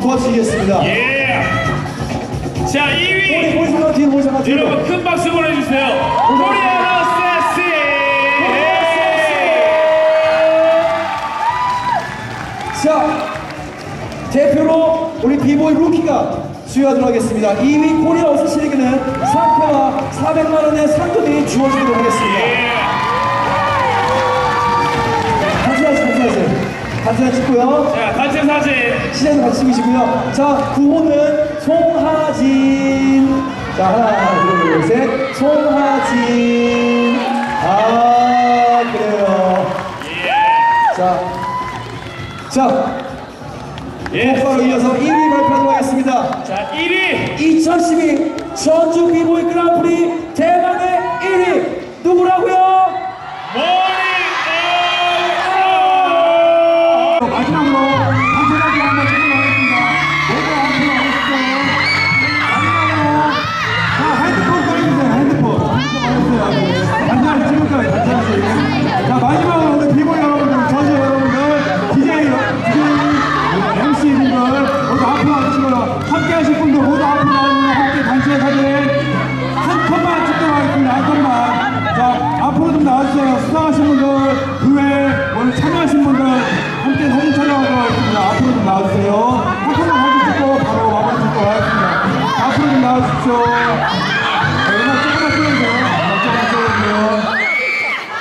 도와주시겠습니다. 예. 자, 우리 2위. 보시면 뒤에 보시면 뒤에. 여러분 큰 박수 보내주세요. 코리아노 세시. 자, 대표로 우리 비보이 루키가 수여하도록 하겠습니다. 2위 코리아 어서시에게는 상표와 400만 원의 상금이 주어지도록 하겠습니다. 예. 같이 하시고요. 자, 단체 사진. 시장도 같이 계시고요. 자, 9호는 송하진. 자, 하나, 둘, 셋. 송하진. 아, 그래요. 예. 자, 자, 예. 곧바로 이어서 1위 발표하도록 하겠습니다. 자, 1위. 2012 전주 비보이 그랑프리 대망의 주십시오. 자, 음악 조금만 찍어주세요. 음악 조금만 찍어주세요.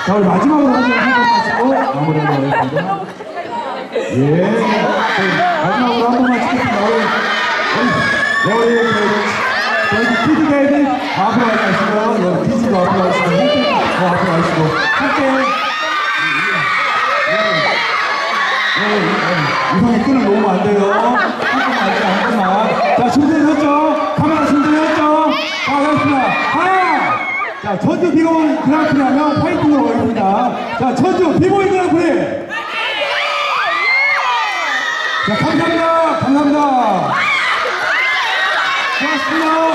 자, 우리 마지막으로 사진 한 번만 찍고 마무리하도록 하겠습니다. 예. 자, 마지막으로 한 번만 찍겠습니다. 우리, 우리, 우리, 그, 저희 피드가이드 앞으로 가시고요. 여기 피지도 앞으로 가시고, 힐도 앞으로 가시고, 함께. 이상이 끈을 놓으면 안 돼요. 한 번만 안 돼요, 한 번만. 자, 자, 전주 비보이 그랑프리 하면 파이팅으로 가겠습니다. 자, 전주 비보이 그랑프리! 자, 감사합니다. 감사합니다. 고맙습니다.